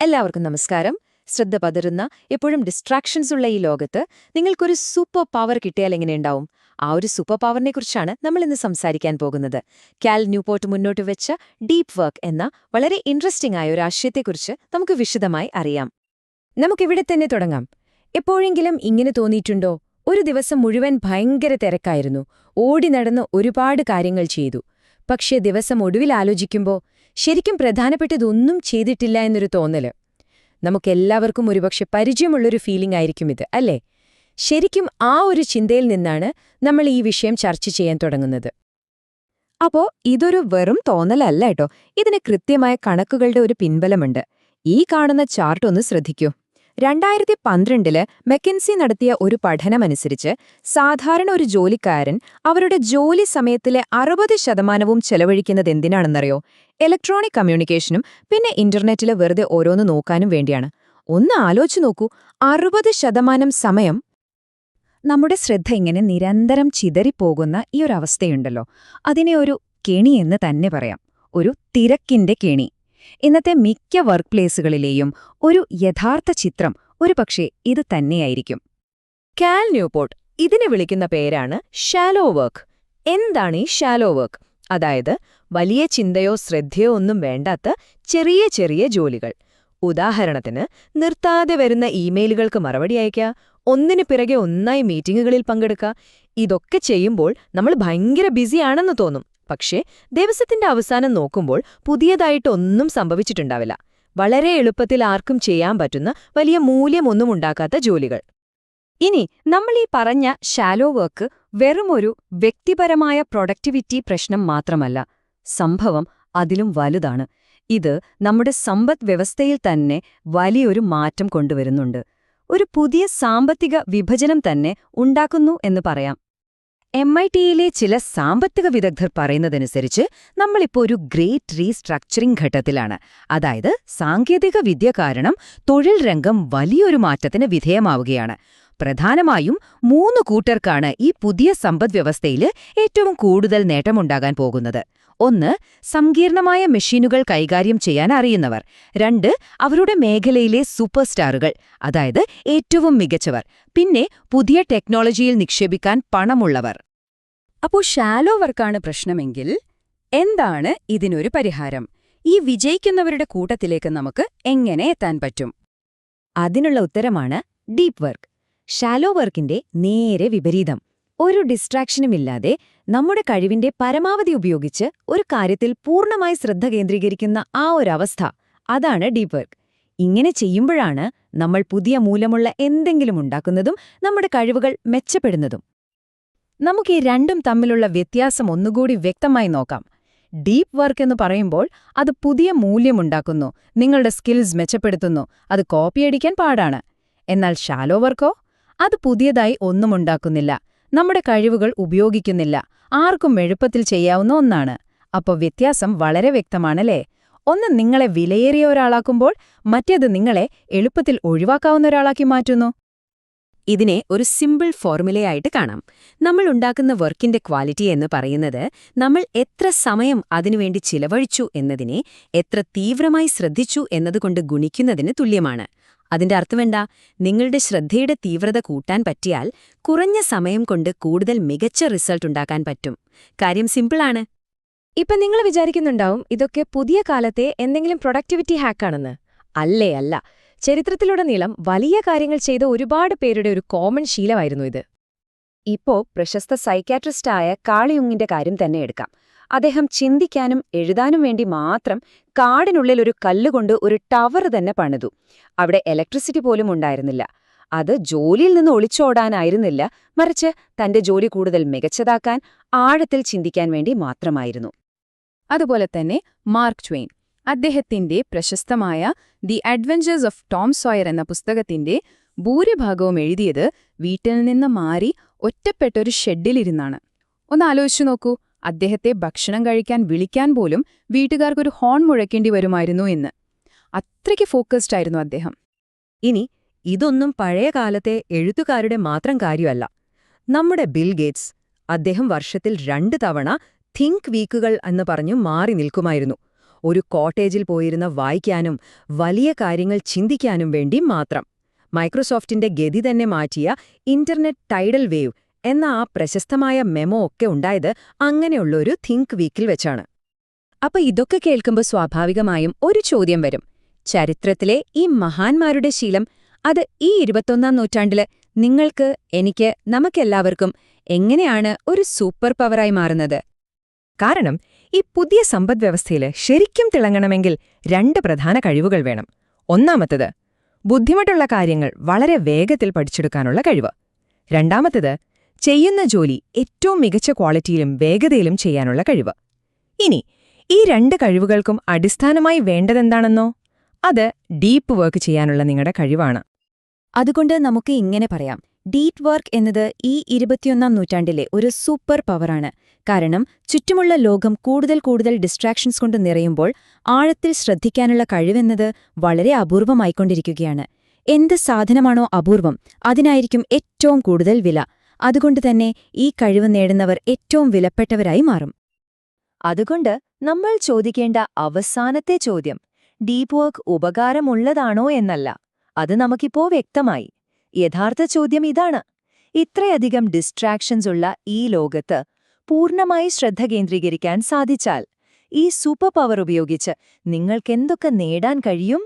എല്ലാവർക്കും നമസ്കാരം. ശ്രദ്ധ പതറുന്ന എപ്പോഴും ഡിസ്ട്രാക്ഷൻസ് ഉള്ള ഈ ലോകത്ത് നിങ്ങൾക്കൊരു സൂപ്പർ പവർ കിട്ടിയാൽ എങ്ങനെയുണ്ടാവും ആ ഒരു സൂപ്പർ പവറിനെ കുറിച്ചാണ് നമ്മൾ ഇന്ന് സംസാരിക്കാൻ പോകുന്നത്. കാൽ ന്യൂപോർട്ട് മുന്നോട്ട് വെച്ച ഡീപ് വർക്ക് എന്ന വളരെ ഇൻട്രസ്റ്റിംഗ് ആയ ഒരു ആശയത്തെക്കുറിച്ച് നമുക്ക് വിശദമായി അറിയാം. നമുക്കിവിടെ തന്നെ തുടങ്ങാം. എപ്പോഴെങ്കിലും ഇങ്ങനെ തോന്നിയിട്ടുണ്ടോ? ഒരു ദിവസം മുഴുവൻ ഭയങ്കര തിരക്കായിരുന്നു. ഓടി നടന്ന് ഒരുപാട് കാര്യങ്ങൾ ചെയ്തു. പക്ഷേ ദിവസം ഒടുവിൽ ആലോചിക്കുമ്പോൾ ശരിക്കും പ്രധാനപ്പെട്ടതൊന്നും ചെയ്തിട്ടില്ല എന്നൊരു തോന്നൽ. നമുക്കെല്ലാവർക്കും ഒരുപക്ഷെ പരിചയമുള്ളൊരു ഫീലിംഗ് ആയിരിക്കും ഇത് അല്ലേ? ശരിക്കും ആ ഒരു ചിന്തയിൽ നിന്നാണ് നമ്മൾ ഈ വിഷയം ചർച്ച ചെയ്യാൻ തുടങ്ങുന്നത്. അപ്പോ ഇതൊരു വെറും തോന്നലല്ല കേട്ടോ. ഇതിന് കൃത്യമായ കണക്കുകളുടെ ഒരു പിൻബലമുണ്ട്. ഈ കാണുന്ന ചാർട്ട് ഒന്ന് ശ്രദ്ധിക്കൂ. രണ്ടായിരത്തി പന്ത്രണ്ടിൽ മെക്കൻസി നടത്തിയ ഒരു പഠനമനുസരിച്ച് സാധാരണ ഒരു ജോലിക്കാരൻ അവരുടെ ജോലി സമയത്തിലെ അറുപത് ശതമാനവും ചെലവഴിക്കുന്നത് എന്തിനാണെന്നറിയോ ഇലക്ട്രോണിക് കമ്മ്യൂണിക്കേഷനും പിന്നെ ഇന്റർനെറ്റിലെ വെറുതെ ഓരോന്ന് നോക്കാനും വേണ്ടിയാണ്. ഒന്ന് ആലോചിച്ചു നോക്കൂ അറുപത് ശതമാനം സമയം നമ്മുടെ ശ്രദ്ധ ഇങ്ങനെ നിരന്തരം ചിതറിപ്പോകുന്ന ഈ ഒരു അവസ്ഥയുണ്ടല്ലോ. അതിനെ ഒരു കെണി എന്ന് തന്നെ പറയാം. ഒരു തിരക്കിന്റെ കെണി. ഇന്നത്തെ മിക്ക വർക്ക് പ്ലേസുകളിലെയും ഒരു യഥാർത്ഥ ചിത്രം ഒരുപക്ഷെ ഇത് തന്നെയായിരിക്കും. കാൽ ന്യൂപോർട്ട് ഇതിനെ വിളിക്കുന്ന പേരാണ് ഷാലോ വർക്ക്. എന്താണ് ഈ ഷാലോ വർക്ക്? അതായത് വലിയ ചിന്തയോ ശ്രദ്ധയോ ഒന്നും വേണ്ടാത്ത ചെറിയ ചെറിയ ജോലികൾ. ഉദാഹരണത്തിന് നിർത്താതെ വരുന്ന ഇമെയിലുകൾക്ക് മറുപടി അയക്കുക ഒന്നിനു പിറകെ ഒന്നായി മീറ്റിംഗുകളിൽ പങ്കെടുക്കുക ഇതൊക്കെ ചെയ്യുമ്പോൾ നമ്മൾ ഭയങ്കര ബിസിയാണെന്ന് തോന്നും. പക്ഷേ ദിവസത്തിന്റെ അവസാനം നോക്കുമ്പോൾ പുതിയതായിട്ടൊന്നും സംഭവിച്ചിട്ടുണ്ടാവില്ല. വളരെ എളുപ്പത്തിൽ ആർക്കും ചെയ്യാൻ പറ്റുന്ന വലിയ മൂല്യമൊന്നും ഉണ്ടാക്കാത്ത ജോലികൾ. ഇനി നമ്മൾ ഈ പറഞ്ഞ ഷാലോ വർക്ക് വെറുമൊരു വ്യക്തിപരമായ പ്രൊഡക്ടിവിറ്റി പ്രശ്നം മാത്രമല്ല. സംഭവം അതിലും വലുതാണ്. ഇത് നമ്മുടെ സമ്പദ് വ്യവസ്ഥയിൽ തന്നെ വലിയൊരു മാറ്റം കൊണ്ടുവരുന്നുണ്ട്. ഒരു പുതിയ സാമ്പത്തിക വിഭജനം തന്നെ ഉണ്ടാക്കുന്നു എന്ന് പറയാം. എം ഐ ടിയിലെ ചില സാമ്പത്തിക വിദഗ്ധർ പറയുന്നതനുസരിച്ച് നമ്മളിപ്പോൾ ഒരു ഗ്രേറ്റ് റീസ്ട്രക്ചറിംഗ് ഘട്ടത്തിലാണ്. അതായത് സാങ്കേതിക വിദ്യ കാരണം തൊഴിൽ രംഗം വലിയൊരു മാറ്റത്തിന് വിധേയമാവുകയാണ്. പ്രധാനമായും മൂന്ന് കൂട്ടർക്കാണ് ഈ പുതിയ സമ്പദ്വ്യവസ്ഥയിൽ ഏറ്റവും കൂടുതൽ നേട്ടമുണ്ടാകാൻ പോകുന്നത്. ഒന്ന് സങ്കീർണമായ മെഷീനുകൾ കൈകാര്യം ചെയ്യാൻ അറിയുന്നവർ. രണ്ട് അവരുടെ മേഖലയിലെ സൂപ്പർ സ്റ്റാറുകൾ അതായത് ഏറ്റവും മികച്ചവർ. പിന്നെ പുതിയ ടെക്നോളജിയിൽ നിക്ഷേപിക്കാൻ പണമുള്ളവർ. അപ്പോൾ ഷാലോ വർക്കാണ് പ്രശ്നമെങ്കിൽ എന്താണ് ഇതിനൊരു പരിഹാരം? ഈ വിജയിക്കുന്നവരുടെ കൂട്ടത്തിലേക്ക് നമുക്ക് എങ്ങനെ എത്താൻ പറ്റും? അതിനുള്ള ഉത്തരമാണ് ഡീപ് വർക്ക്. ഷാലോ വർക്കിന്റെ നേരെ വിപരീതം. ഒരു ഡിസ്ട്രാക്ഷനുമില്ലാതെ നമ്മുടെ കഴിവിന്റെ പരമാവധി ഉപയോഗിച്ച് ഒരു കാര്യത്തിൽ പൂർണമായി ശ്രദ്ധ കേന്ദ്രീകരിക്കുന്ന ആ ഒരവസ്ഥ അതാണ് ഡീപ് വർക്ക് ഇങ്ങനെ ചെയ്യുമ്പോഴാണ് നമ്മൾ പുതിയ മൂലമുള്ള എന്തെങ്കിലും ഉണ്ടാക്കുന്നതും നമ്മുടെ കഴിവുകൾ മെച്ചപ്പെടുന്നതും. നമുക്ക് ഈ രണ്ടും തമ്മിലുള്ള വ്യത്യാസം ഒന്നുകൂടി വ്യക്തമായി നോക്കാം. ഡീപ് വർക്ക് എന്ന് പറയുമ്പോൾ അത് പുതിയ മൂല്യമുണ്ടാക്കുന്നു നിങ്ങളുടെ സ്കിൽസ് മെച്ചപ്പെടുത്തുന്നു അത് കോപ്പിയടിക്കാൻ പാടാണ്. എന്നാൽ ഷാലോ വർക്കോ അത് പുതിയതായി ഒന്നും ഉണ്ടാക്കുന്നില്ല. നമ്മുടെ കഴിവുകൾ ഉപയോഗിക്കുന്നില്ല. ആർക്കും എളുപ്പത്തിൽ ചെയ്യാവുന്ന ഒന്നാണ്. അപ്പോൾ വ്യത്യാസം വളരെ വ്യക്തമാണല്ലേ? ഒന്ന് നിങ്ങളെ വിലയേറിയ ഒരാളാക്കുമ്പോൾ മറ്റേത് നിങ്ങളെ എളുപ്പത്തിൽ ഒഴിവാക്കാവുന്ന ഒരാളാക്കി മാറ്റുന്നു. ഇതിനെ ഒരു സിമ്പിൾ ഫോർമുലയായിട്ട് കാണാം. നമ്മൾ ഉണ്ടാക്കുന്ന വർക്കിന്റെ ക്വാളിറ്റി എന്ന് പറയുന്നത് നമ്മൾ എത്ര സമയം അതിനുവേണ്ടി ചിലവഴിച്ചു എന്നതിനെ എത്ര തീവ്രമായി ശ്രദ്ധിച്ചു എന്നതുകൊണ്ട് ഗുണിക്കുന്നതിന് തുല്യമാണ്. അതിന്റെ അർത്ഥമെന്താ നിങ്ങളുടെ ശ്രദ്ധയുടെ തീവ്രത കൂട്ടാൻ പറ്റിയാൽ കുറഞ്ഞ സമയം കൊണ്ട് കൂടുതൽ മികച്ച റിസൾട്ട് ഉണ്ടാക്കാൻ പറ്റും. കാര്യം സിമ്പിളാണ് ഇപ്പം നിങ്ങൾ വിചാരിക്കുന്നുണ്ടാവും ഇതൊക്കെ പുതിയ കാലത്തെ എന്തെങ്കിലും പ്രൊഡക്ടിവിറ്റി ഹാക്കാണെന്ന് അല്ലേ അല്ല. ചരിത്രത്തിലുടനീളം വലിയ കാര്യങ്ങൾ ചെയ്ത ഒരുപാട് പേരുടെ ഒരു കോമൺ ശീലമായിരുന്നു ഇത്. ഇപ്പോ പ്രശസ്ത സൈക്യാട്രിസ്റ്റായ കാളിയുങ്ങിന്റെ കാര്യം തന്നെ എടുക്കാം. അദ്ദേഹം ചിന്തിക്കാനും എഴുതാനും വേണ്ടി മാത്രം കാടിനുള്ളിൽ ഒരു കല്ലുകൊണ്ട് ഒരു ടവർ തന്നെ പണിതു. അവിടെ ഇലക്ട്രിസിറ്റി പോലും ഉണ്ടായിരുന്നില്ല. അത് ജോലിയിൽ നിന്ന് ഒളിച്ചോടാനായിരുന്നില്ല. മറിച്ച് തന്റെ ജോലി കൂടുതൽ മികച്ചതാക്കാൻ ആഴത്തിൽ ചിന്തിക്കാൻ വേണ്ടി മാത്രമായിരുന്നു. അതുപോലെ തന്നെ മാർക്ക് ട്വെയിൻ അദ്ദേഹത്തിന്റെ പ്രശസ്തമായ the adventures of Tom Sawyer എന്ന പുസ്തകത്തിന്റെ ഭൂരിഭാഗവും എഴുതിയത് വീട്ടിൽ നിന്ന് മാറി ഒറ്റപ്പെട്ടൊരു ഷെഡിലിരുന്നാണ്. ഒന്ന് ആലോചിച്ചു നോക്കൂ. അദ്ദേഹത്തെ ഭക്ഷണം കഴിക്കാൻ വിളിക്കാൻ പോലും വീട്ടുകാർക്കൊരു ഹോൺ മുഴക്കേണ്ടി വരുമായിരുന്നു എന്ന്. അത്രയ്ക്ക് ഫോക്കസ്ഡ് ആയിരുന്നു അദ്ദേഹം. ഇനി ഇതൊന്നും പഴയ കാലത്തെ എഴുത്തുകാരുടെ മാത്രം കാര്യമല്ല. നമ്മുടെ ബിൽ ഗേറ്റ്സ് അദ്ദേഹം വർഷത്തിൽ രണ്ട് തവണ തിങ്ക് വീക്കുകൾ എന്ന് പറഞ്ഞു മാറി നിൽക്കുമായിരുന്നു. ഒരു കോട്ടേജിൽ പോയിരുന്ന വായിക്കാനും വലിയ കാര്യങ്ങൾ ചിന്തിക്കാനും വേണ്ടി മാത്രം. മൈക്രോസോഫ്റ്റിന്റെ ഗതി തന്നെ മാറ്റിയ ഇന്റർനെറ്റ് ടൈഡൽ വേവ് എന്ന ആ പ്രശസ്തമായ മെമോ ഒക്കെ ഉണ്ടായത് അങ്ങനെയുള്ളൊരു തിങ്ക് വീക്കിൽ വെച്ചാണ്. അപ്പൊ ഇതൊക്കെ കേൾക്കുമ്പോൾ സ്വാഭാവികമായും ഒരു ചോദ്യം വരും. ചരിത്രത്തിലെ ഈ മഹാന്മാരുടെ ശീലം അത് ഈ ഇരുപത്തൊന്നാം നൂറ്റാണ്ടിൽ നിങ്ങൾക്ക് എനിക്ക് നമുക്കെല്ലാവർക്കും എങ്ങനെയാണ് ഒരു സൂപ്പർ പവറായി മാറുന്നത്? കാരണം ഈ പുതിയ സമ്പദ്വ്യവസ്ഥയിൽ ശരിക്കും തിളങ്ങണമെങ്കിൽ രണ്ട് പ്രധാന കഴിവുകൾ വേണം. ഒന്നാമത്തത് ബുദ്ധിമുട്ടുള്ള കാര്യങ്ങൾ വളരെ വേഗത്തിൽ പഠിച്ചെടുക്കാനുള്ള കഴിവ്. രണ്ടാമത്തത് ചെയ്യുന്ന ജോലി ഏറ്റവും മികച്ച ക്വാളിറ്റിയിലും വേഗതയിലും ചെയ്യാനുള്ള കഴിവ്. ഇനി ഈ രണ്ട് കഴിവുകൾക്കും അടിസ്ഥാനമായി വേണ്ടതെന്താണെന്നോ അത് ഡീപ്പ് വർക്ക് ചെയ്യാനുള്ള നിങ്ങളുടെ കഴിവാണ്. അതുകൊണ്ട് നമുക്ക് ഇങ്ങനെ പറയാം. ഡീറ്റ് വർക്ക് എന്നത് ഈ ഇരുപത്തിയൊന്നാം നൂറ്റാണ്ടിലെ ഒരു സൂപ്പർ പവറാണ്. കാരണം ചുറ്റുമുള്ള ലോകം കൂടുതൽ കൂടുതൽ ഡിസ്ട്രാക്ഷൻസ് കൊണ്ട് നിറയുമ്പോൾ ആഴത്തിൽ ശ്രദ്ധിക്കാനുള്ള കഴിവെന്നത് വളരെ അപൂർവമായിക്കൊണ്ടിരിക്കുകയാണ്. എന്ത് സാധനമാണോ അപൂർവം അതിനായിരിക്കും ഏറ്റവും കൂടുതൽ വില. അതുകൊണ്ട് തന്നെ ഈ കഴിവ് നേടുന്നവർ ഏറ്റവും വിലപ്പെട്ടവരായി മാറും. അതുകൊണ്ട് നമ്മൾ ചോദിക്കേണ്ട അവസാനത്തെ ചോദ്യം ഡീപ് വർക്ക് ഉപകാരമുള്ളതാണോ എന്നല്ല. അത് നമുക്കിപ്പോ വ്യക്തമായി. യഥാർത്ഥ ചോദ്യം ഇതാണ്. ഇത്രയധികം ഡിസ്ട്രാക്ഷൻസ് ഉള്ള ഈ ലോകത്ത് പൂർണമായി ശ്രദ്ധ കേന്ദ്രീകരിക്കാൻ സാധിച്ചാൽ ഈ സൂപ്പർ പവർ ഉപയോഗിച്ച് നിങ്ങൾക്കെന്തൊക്കെ നേടാൻ കഴിയും?